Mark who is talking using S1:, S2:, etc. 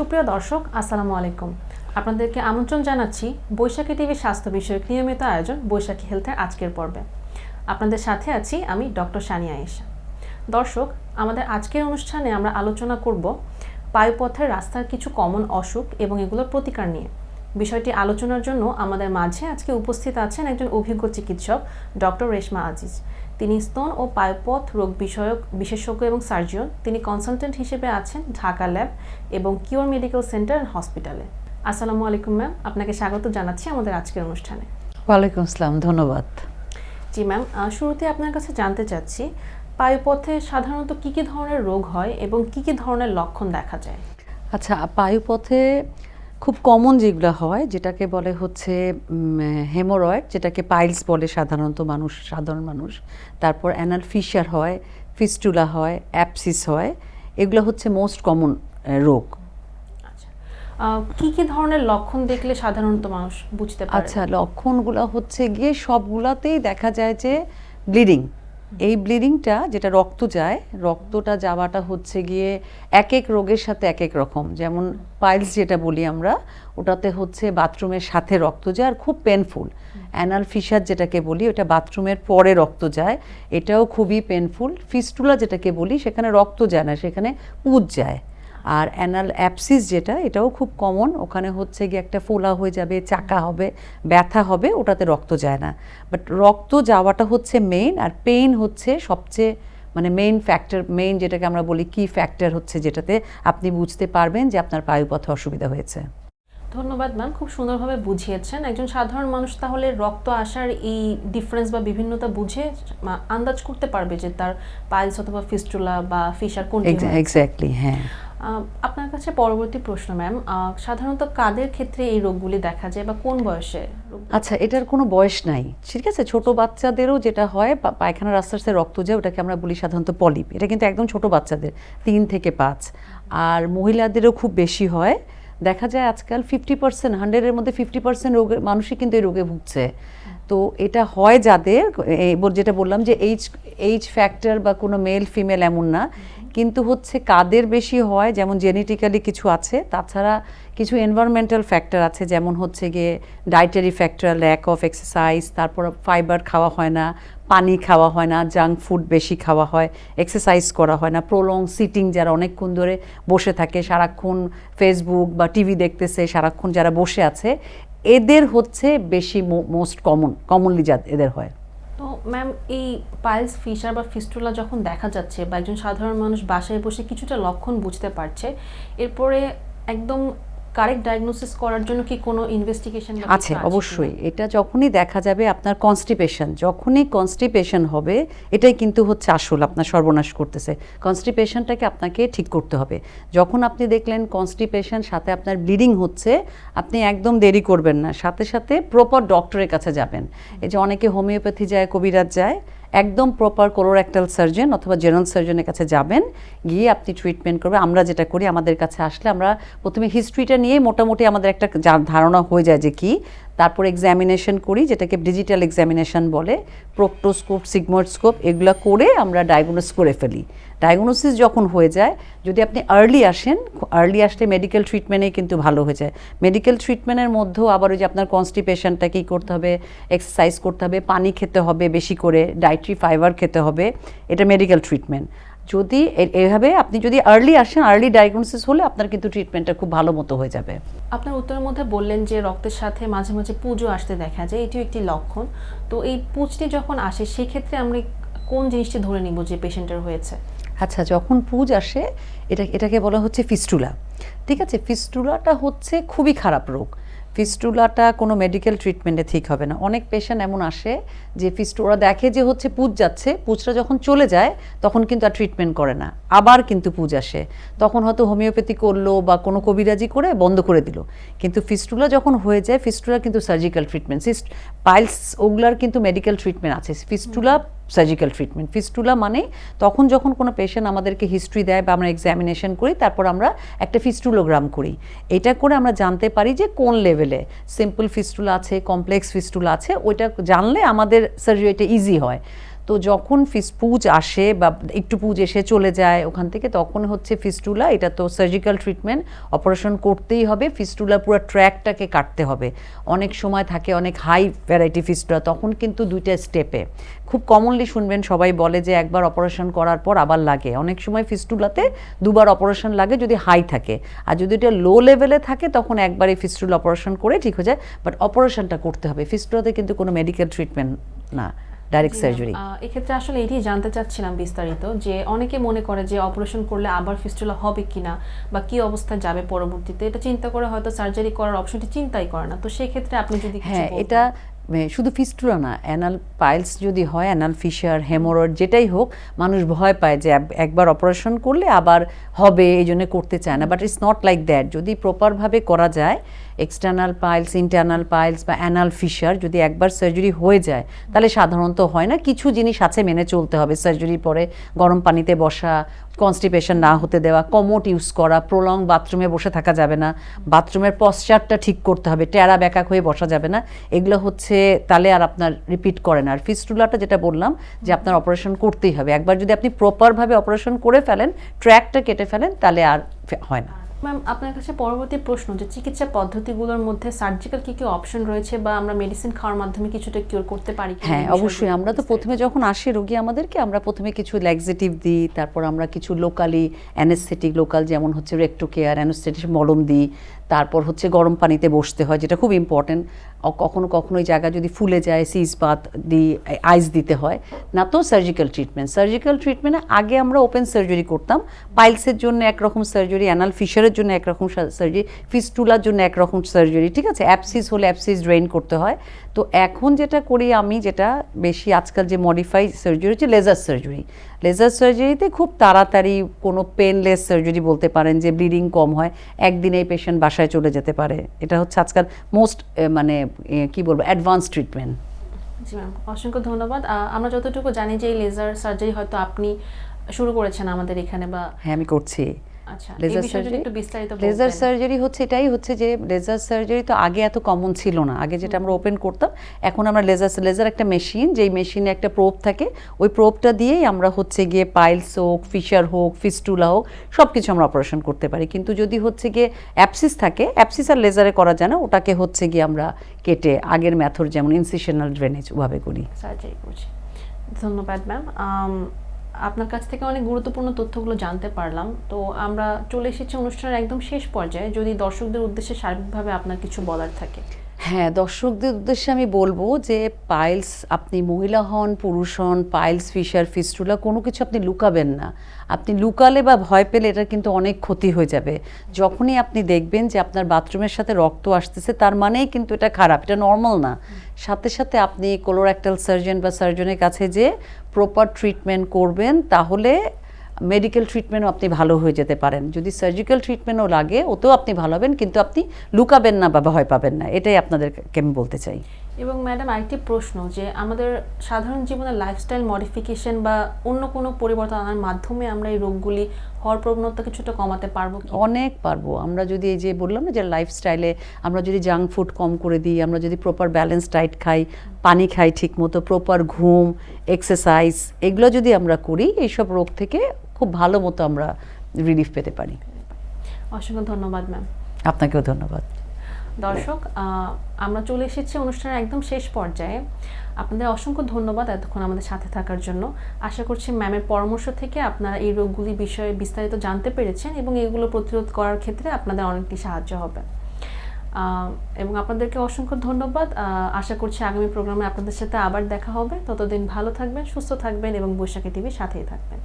S1: সুপ্রিয় দর্শক, আসসালামু আলাইকুম। আপনাদেরকে আমন্ত্রণ জানাচ্ছি বৈশাখী টিভির স্বাস্থ্য বিষয়ক নিয়মিত আয়োজন বৈশাখী হেলথের আজকের পর্বে। আপনাদের সাথে আছি আমি ডক্টর সানিয়া আয়েশা। দর্শক, আমাদের আজকের অনুষ্ঠানে আমরা আলোচনা করব বায়ুপথের রাস্তার কিছু কমন অসুখ এবং এগুলোর প্রতিকার নিয়ে। বিষয়টি আলোচনার জন্য আমাদের মাঝে আজকে উপস্থিত আছেন একজন অভিজ্ঞ চিকিৎসক, ডক্টর রেশমা আজিজ। তিনি স্তন ও পায়ুপথ রোগ বিষয়ক বিশেষজ্ঞ এবং সার্জন। তিনি কনসালটেন্ট হিসেবে আছেন ঢাকা ল্যাব এবং কিওর মেডিকেল সেন্টার হসপিটালে। আসসালামু আলাইকুম ম্যাম। আপনাকে স্বাগত জানাচ্ছি আমাদের আজকের অনুষ্ঠানে।
S2: ওয়ালাইকুম আসসালাম ধন্যবাদ।
S1: জি ম্যাম শুরুতে আপনার কাছে জানতে চাচ্ছি পায়ুপথে সাধারণত কী কী ধরনের রোগ হয় এবং কী কী ধরনের লক্ষণ দেখা যায়?
S2: আচ্ছা বায়ুপথে খুব কমন যেগুলো হয় যেটাকে বলে হচ্ছে হেমোরয়েড যেটাকে পাইলস বলে সাধারণত মানুষ সাধারণ মানুষ। তারপর অ্যানাল ফিশার হয় ফিস্টুলা হয় অ্যাপসিস হয়। এগুলো হচ্ছে মোস্ট কমন রোগ।
S1: আচ্ছা। কী কী ধরনের লক্ষণ দেখলে সাধারণত মানুষ বুঝতে পারে?
S2: আচ্ছা লক্ষণগুলো হচ্ছে গিয়ে সবগুলাতেই দেখা যায় যে ব্লিডিং এই ব্লিডিংটা যেটা রক্ত যায়, রক্তটা যাওয়াটা হচ্ছে গিয়ে এক এক রোগের সাথে এক এক রকম। যেমন পাইলস যেটা বলি আমরা, ওটাতে হচ্ছে বাথরুমের সাথে রক্ত যায় আর খুব পেনফুল অ্যানাল ফিসার যেটাকে বলি, ওটা বাথরুমের পরে রক্ত যায়। এটাও খুবই পেনফুল ফিস্টুলা যেটাকে বলি, সেখানে রক্ত যায় না, সেখানে পুজ যায়। আর অ্যানাল অ্যাপসিস যেটা এটাও খুব কমন ওখানে হচ্ছে গিয়ে একটা ফোলা হয়ে যাবে চাকা হবে ব্যথা হবে ওটাতে রক্ত যায় না। বাট রক্ত যাওয়াটা হচ্ছে মেইন আর পেইন হচ্ছে সবচেয়ে মানে মেইন ফ্যাক্টর মেইন যেটাকে আমরা বলি কি ফ্যাক্টর হচ্ছে যেটাতে আপনি বুঝতে পারবেন যে আপনার পায়ুপথে অসুবিধা হয়েছে।
S1: ধন্যবাদ ম্যাম খুব সুন্দরভাবে বুঝিয়েছেন। একজন সাধারণ মানুষ তাহলে রক্ত আসার এই ডিফারেন্স বা বিভিন্নতা বুঝে আন্দাজ করতে পারবে যে তার পাইলস অথবা ফিস্টুলা বা ফিশার কোন
S2: এক্স্যাক্টলি হ্যাঁ।
S1: আপনার কাছে পরবর্তী প্রশ্ন ম্যাম সাধারণত কাদের ক্ষেত্রে এই রোগগুলি দেখা যায় বা কোন বয়সে
S2: আচ্ছা এটার কোনো বয়স নাই, ঠিক আছে? ছোট বাচ্চাদেরও যেটা হয়, পা- পায়খানা রাস্তার সাথে রক্ত যায়, ওটাকে আমরা বলি সাধারণত পলিপ। এটা কিন্তু একদম ছোট বাচ্চাদের, তিন থেকে পাঁচ। আর মহিলাদেরও খুব বেশি হয়। দেখা যায় আজকাল ফিফটি পার্সেন্ট হান্ড্রেডের মধ্যে ফিফটি পার্সেন্ট রোগে, মানুষই কিন্তু এই রোগে ভুগছে। তো এটা হয় যাদের যেটা বললাম যে এইচ এইচ ফ্যাক্টর বা কোনো মেল ফিমেল এমন না। কিন্তু হচ্ছে কাদের বেশি হয়, যেমন জেনেটিক্যালি কিছু আছে, তাছাড়া কিছু এনভায়রনমেন্টাল ফ্যাক্টর আছে, যেমন হচ্ছে গিয়ে dietary factor lack of exercise তারপর ফাইবার খাওয়া হয় না, পানি খাওয়া হয় না জাঙ্ক ফুড বেশি খাওয়া হয় এক্সারসাইজ করা হয় না প্রলং সিটিং যারা অনেকক্ষণ ধরে বসে থাকে, সারাক্ষণ ফেসবুক বা টিভি দেখতেছে, সারাক্ষণ যারা বসে আছে, এদের হচ্ছে বেশি মোস্ট কমন কমনলি যা, এদের হয়।
S1: ম্যাম এই পাইলস ফিশার বা ফিস্টুলা যখন দেখা যাচ্ছে বা একজন সাধারণ মানুষ বাসায় বসে কিছুটা লক্ষণ বুঝতে পারছে, এরপরে একদম কারেক্ট ডায়াগনোসিস করার জন্য কি কোনো ইনভেস্টিগেশন
S2: আছে অবশ্যই। এটা যখনই দেখা যাবে আপনার কনস্টিপেশন যখনই কনস্টিপেশন হবে এটাই কিন্তু হচ্ছে আসল আপনার সর্বনাশ করতেছে। কনস্টিপেশনটাকে আপনাকে ঠিক করতে হবে। যখন আপনি দেখলেন কনস্টিপেশন সাথে আপনার ব্লিডিং হচ্ছে আপনি একদম দেরি করবেন না। সাথে সাথে প্রপার ডক্টরের কাছে যাবেন। এই যে অনেকে হোমিওপ্যাথি যায় কবিরাজ যায় একদম প্রপার কোলোরেক্টাল সার্জন অথবা জেনারেল সার্জনের কাছে যাবেন, গিয়ে আপনি ট্রিটমেন্ট করবেন আমরা যেটা করি, আমাদের কাছে আসলে আমরা প্রথমে হিস্ট্রিটা নিয়ে মোটামুটি আমাদের একটা ধারণা হয়ে যায় যে কি তারপর এক্সামিনেশন করি, যেটাকে ডিজিটাল এক্সামিনেশন বলে প্রোক্টোস্কোপ সিগমোস্কোপ এগুলো করে আমরা ডায়াগনোস করে ফেলি। ডায়াগনোসিস যখন হয়ে যায়, যদি আপনি আর্লি আসেন আর্লি আসলে মেডিকেল ট্রিটমেন্টে কিন্তু ভালো হয়ে যায়। মেডিকেল ট্রিটমেন্টের মধ্যেও আবার ওই যে আপনার কনস্টিপেশনটা কী করতে হবে এক্সারসাইজ করতে হবে, পানি খেতে হবে বেশি করে ডায়েটরি ফাইবার খেতে হবে, এটা মেডিকেল ট্রিটমেন্ট যদি এভাবে আপনি যদি আর্লি আসেন আর্লি ডায়াগনোসিস হলে আপনার কিন্তু ট্রিটমেন্টটা খুব ভালো মতো হয়ে যাবে।
S1: আপনার উত্তরের মধ্যে বললেন যে রক্তের সাথে মাঝে মাঝে পুজো আসতে দেখা যায় এটিও একটি লক্ষণ। তো এই পুজটি যখন আসে সেক্ষেত্রে আমরা কোন জিনিসটি ধরে নিব যে পেশেন্টের হয়েছে?
S2: আচ্ছা যখন পুজ আসে এটা এটাকে বলা হচ্ছে ফিস্টুলা। ঠিক আছে? ফিস্টুলাটা হচ্ছে খুবই খারাপ রোগ। ফিস্টুলাটা কোনো মেডিকেল ট্রিটমেন্টে ঠিক হবে না। অনেক পেশেন্ট এমন আসে যে ফিস্টুলা দেখে যে হচ্ছে পুজ যাচ্ছে, পুজটা যখন চলে যায়, তখন কিন্তু আর ট্রিটমেন্ট করে না। আবার কিন্তু পুজ আসে। তখন হয়তো হোমিওপ্যাথি করল বা কোনো কবিরাজি করে বন্ধ করে দিল। কিন্তু ফিস্টুলা যখন হয়ে যায় ফিস্টুলা কিন্তু সার্জিক্যাল ট্রিটমেন্ট সিস্ট পাইলস ওগুলার কিন্তু মেডিকেল ট্রিটমেন্ট আছে। ফিস্টুলা সার্জিক্যাল ট্রিটমেন্ট ফিস্টুলা মানে তখন যখন কোনো পেশেন্ট আমাদেরকে হিস্ট্রি দেয় বা আমরা এক্সামিনেশন করি, তারপর আমরা একটা ফিস্টুলোগ্রাম করি। এটা করে আমরা জানতে পারি যে কোন লেভেলে সিম্পল ফিস্টুলা আছে কমপ্লেক্স ফিস্টুলা আছে, ওইটা জানলে আমাদের সার্জারিটা ইজি হয়। তো যখন ফিস পুজ আসে বা একটু পুজ এসে চলে যায় ওখান থেকে, তখন হচ্ছে ফিস্টুলা, এটা তো সার্জিক্যাল ট্রিটমেন্ট অপারেশন করতেই হবে, ফিস্টুলা পুরো ট্র্যাকটাকে কাটতে হবে। অনেক সময় থাকে, অনেক হাই ভ্যারাইটি ফিস্টুলা, তখন কিন্তু দুইটা স্টেপে খুব কমনলি শুনবেন সবাই বলে যে একবার অপারেশন করার পর আবার লাগে। অনেক সময় ফিস্টুলাতে দুবার অপারেশন লাগে যদি হাই থাকে। আর যদি এটা লো লেভেলে থাকে, তখন একবারই ফিস্টুলা অপারেশন করে ঠিক হয়ে যায়। বাট অপারেশনটা করতে হবে। ফিস্টুলাতে কিন্তু কোনো মেডিকেল ট্রিটমেন্ট না। Direct surgery.
S1: এক্ষেত্রে আসলে এটি জানতে চাচ্ছিলাম বিস্তারিত যে অনেকে মনে করে যে অপারেশন করলে আবার ফিস্টুলা হবে কিনা বা কি অবস্থায় যাবে পরবর্তীতে। এটা চিন্তা করে হয়তো সার্জারি করার অপশনটি চিন্তাই করে না। তো সেই ক্ষেত্রে আপনি যদি
S2: হ্যাঁ এটা শুধু ফিস্টুলা না অ্যানাল পাইলস যদি হয় অ্যানাল ফিশার হেমোরয়েড যেটাই হোক মানুষ ভয় পায় যে একবার অপারেশন করলে আবার হবে এই জন্য করতে চায় না। But it's not like that যদি প্রপারভাবে করা যায় এক্সটার্নাল পাইলস ইন্টারনাল পাইলস বা অ্যানাল ফিশার যদি একবার সার্জারি হয়ে যায়, তাহলে সাধারণত হয় না? কিছু জিনিস আছে মেনে চলতে হবে। সার্জারির পরে গরম পানিতে বসা কনস্টিপেশন না হতে দেওয়া কমোট ইউজ করা প্রলং বাথরুমে বসে থাকা যাবে না বাথরুমের পশ্চারটা ঠিক করতে হবে, টেরা ব্যাকাক হয়ে বসা যাবে না। এগুলো হচ্ছে তাহলে আর আপনার রিপিট করে না। আর ফিস্টুলাটা যেটা বললাম, যে আপনার অপারেশন করতেই হবে। একবার যদি আপনি প্রপারভাবে অপারেশন করে ফেলেন ট্র্যাকটা কেটে ফেলেন, তাহলে আর হয় না।
S1: ম্যাম আপনার কাছে পরবর্তী প্রশ্ন যে চিকিৎসা পদ্ধতিগুলোর মধ্যে সার্জিক্যাল কী কী অপশন রয়েছে বা আমরা মেডিসিন খাওয়ার মাধ্যমে কিছুটা কিওর করতে পারি
S2: হ্যাঁ অবশ্যই। আমরা তো প্রথমে যখন আসে রোগী আমাদেরকে আমরা প্রথমে কিছু ল্যাক্সেটিভ দিই তারপর আমরা কিছু লোকালি অ্যানেস্থেটিক লোকাল যেমন হচ্ছে রেক্টো কেয়ার অ্যানেস্থেটিক মলম দিই তারপর হচ্ছে গরম পানিতে বসতে হয়, যেটা খুব ইম্পর্টেন্ট কখনো কখনো ওই জায়গা যদি ফুলে যায়, সিজ পাত দিই আইস দিতে হয়, না তো সার্জিক্যাল ট্রিটমেন্ট সার্জিক্যাল ট্রিটমেন্টে আগে আমরা ওপেন সার্জারি করতাম। পাইলসের জন্য একরকম সার্জারি অ্যানাল ফিশারের জন্য একরকম সার্জারি ফিস্টুলার জন্য একরকম সার্জারি ঠিক আছে? অ্যাপসিস হলে অ্যাপসিস ড্রেন করতে হয়। তো এখন যেটা করি আমি, যেটা বেশি আজকাল যে মডিফাই সার্জারি হচ্ছে লেজার সার্জারি লেজার সার্জারিতে খুব তাড়াতাড়ি কোনো পেনলেস সার্জারি বলতে পারেন যে ব্লিডিং কম হয়। একদিনেই পেশেন্ট বাসায় চলে যেতে পারে। এটা হচ্ছে আজকাল মোস্ট মানে কি বলব অ্যাডভান্স ট্রিটমেন্ট
S1: জি ম্যাম অসংখ্য ধন্যবাদ। আমরা যতটুকু জানি যে এই লেজার সার্জারি হয়তো আপনি শুরু করেছেন আমাদের এখানে বা
S2: হ্যাঁ আমি করছি। লেজার সার্জারি লেজার সার্জারি হচ্ছে এটাই হচ্ছে যে লেজার সার্জারি তো আগে এত কমন ছিল না। আগে যেটা আমরা ওপেন করতাম এখন আমরা লেজার লেজার একটা মেশিন যেই মেশিনে একটা প্রোব থাকে ওই প্রোবটা দিয়েই আমরা হচ্ছে গিয়ে পাইলস হোক ফিশার হোক ফিস্টুলা হোক সব কিছু আমরা অপারেশন করতে পারি। কিন্তু যদি হচ্ছে গিয়ে অ্যাপসিস থাকে অ্যাপসিস আর লেজারে করা যায় না ওটাকে হচ্ছে গিয়ে আমরা কেটে আগের মেথড যেমন ইনসিশনাল ড্রেনেজ ওভাবে করি।
S1: সার্জারি করছি। ধন্যবাদ ম্যাম আপনার কাছ থেকে অনেক গুরুত্বপূর্ণ তথ্যগুলো জানতে পারলাম। তো আমরা চলে এসেছি অনুষ্ঠানের একদম শেষ পর্যায়ে। যদি দর্শকদের উদ্দেশ্যে সার্বিকভাবে আপনার কিছু বলার থাকে।
S2: হ্যাঁ দর্শকদের উদ্দেশ্যে আমি বলব যে পাইলস আপনি মহিলা হন, পুরুষ হন, পাইলস, ফিশার, ফিস্টুলা কোনো কিছু আপনি লুকাবেন না। আপনি লুকালে বা ভয় পেলে এটার কিন্তু অনেক ক্ষতি হয়ে যাবে। যখনই আপনি দেখবেন যে আপনার বাথরুমের সাথে রক্ত আসতেছে, তার মানেই কিন্তু এটা খারাপ, এটা নর্মাল না। সাথে সাথে আপনি কোলোরেক্টাল সার্জন বা সার্জনের কাছে যে প্রপার ট্রিটমেন্ট করবেন, তাহলে মেডিকেল ট্রিটমেন্টও আপনি ভালো হয়ে যেতে পারেন। যদি সার্জিক্যাল ট্রিটমেন্টও লাগে, ওতেও আপনি ভালো হবেন, কিন্তু আপনি লুকাবেন না বা ভয় পাবেন না। এটাই আপনাদেরকে আমি বলতে চাই।
S1: এবং ম্যাডাম আরেকটি প্রশ্ন যে আমাদের সাধারণ জীবনে লাইফস্টাইল মডিফিকেশন বা অন্য কোনো পরিবর্তন আনার মাধ্যমে আমরা এই রোগগুলি হওয়ার প্রবণতা কিছুটা কমাতে পারব
S2: অনেক পারব। আমরা যদি এই যে বললাম না যে লাইফস্টাইলে আমরা যদি জাঙ্ক ফুড কম করে দিই আমরা যদি প্রপার ব্যালেন্স ডায়েট খাই পানি খাই ঠিক মতো প্রপার ঘুম এক্সারসাইজ এগুলো যদি আমরা করি এইসব রোগ থেকে খুব ভালো মতো আমরা রিলিফ পেতে পারি।
S1: অসংখ্য ধন্যবাদ ম্যাম
S2: আপনাকেও ধন্যবাদ।
S1: দর্শক আমরা চলে এসেছি অনুষ্ঠানের একদম শেষ পর্যায়ে। আপনাদের অসংখ্য ধন্যবাদ এতক্ষণ আমাদের সাথে থাকার জন্য। আশা করছি ম্যামের পরামর্শ থেকে আপনারা এই রোগগুলি বিষয়ে বিস্তারিত জানতে পেরেছেন এবং এগুলো প্রতিরোধ করার ক্ষেত্রে আপনাদের অনেকটি সাহায্য হবে। এবং আপনাদেরকে অসংখ্য ধন্যবাদ। আশা করছি আগামী প্রোগ্রামে আপনাদের সাথে আবার দেখা হবে। ততদিন ভালো থাকবেন, সুস্থ থাকবেন এবং বৈশাখী টিভির সাথেই থাকবেন।